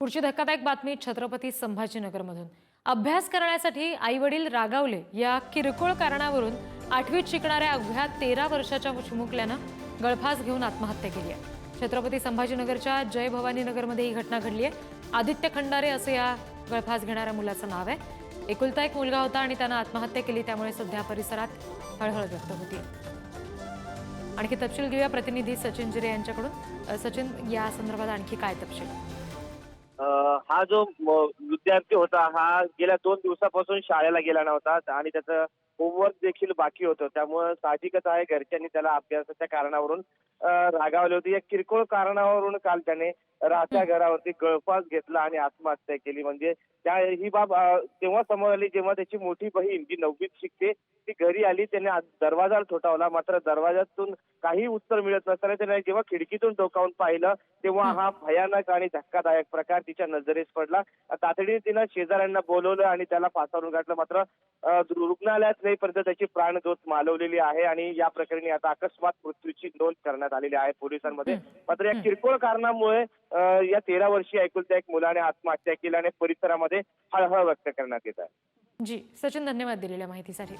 पुढची धक्कादायक बातमी छत्रपती संभाजीनगरमधून. अभ्यास करण्यासाठी आई वडील रागावले या किरकोळ कारणावरून आठवीत शिकणाऱ्या अवघ्या तेरा वर्षाच्या चिमुकल्यानं गळफास घेऊन आत्महत्या केली आहे. छत्रपती संभाजीनगरच्या जय भवानी नगरमध्ये ही घटना घडली आहे. आदित्य खंडारे असं या गळफास घेणाऱ्या मुलाचं नाव आहे. एकुलता एक मुलगा होता आणि त्यानं आत्महत्या केली त्यामुळे सध्या परिसरात हळहळ व्यक्त होती आणखी तपशील घेऊया प्रतिनिधी सचिन जिरे यांच्याकडून. सचिन या संदर्भात आणखी काय तपशील? हा जो विद्यार्थी होता हा गेल्या दोन दिवसापासून शाळेला गेला नव्हता आणि त्याचं होमवर्क देखील बाकी होतं. त्यामुळे साहजिकच आहे घरच्यांनी त्याला अभ्यासाच्या कारणावरून रागावले होते. या किरकोळ कारणावरून काल त्याने राहत्या घरावरती गळफास घेतला आणि आत्महत्या केली. म्हणजे त्या ही बाब तेव्हा समोर आली जेव्हा त्याची मोठी बहीण जी नववीत शिकते ती घरी आली. त्याने दरवाजा ठोठावला. मात्र दरवाजातून काही उत्तर मिळत नसताना त्याने जेव्हा खिडकीतून डोकावून पाहिलं तेव्हा हा भयानक आणि धक्कादायक प्रकार तिच्या नजरेस पडला. तातडीने तिनं शेजाऱ्यांना बोलवलं आणि त्याला पाचारून काढलं मात्र रुग्णालयात नेईपर्यंत त्याची प्राणज्योत मालवलेली आहे आणि या प्रकरणी आता अकस्मात मृत्यूची नोंद करण्यात आलेली आहे पोलिसांमध्ये. मात्र या किरकोळ कारणामुळे या तेरा वर्षीय ऐकुलत्या एक मुलाने आत्महत्या केली आणि परिसरामध्ये हळहळ व्यक्त करण्यात येत आहे. जी सचिन धन्यवाद दिलेल्या माहितीसाठी.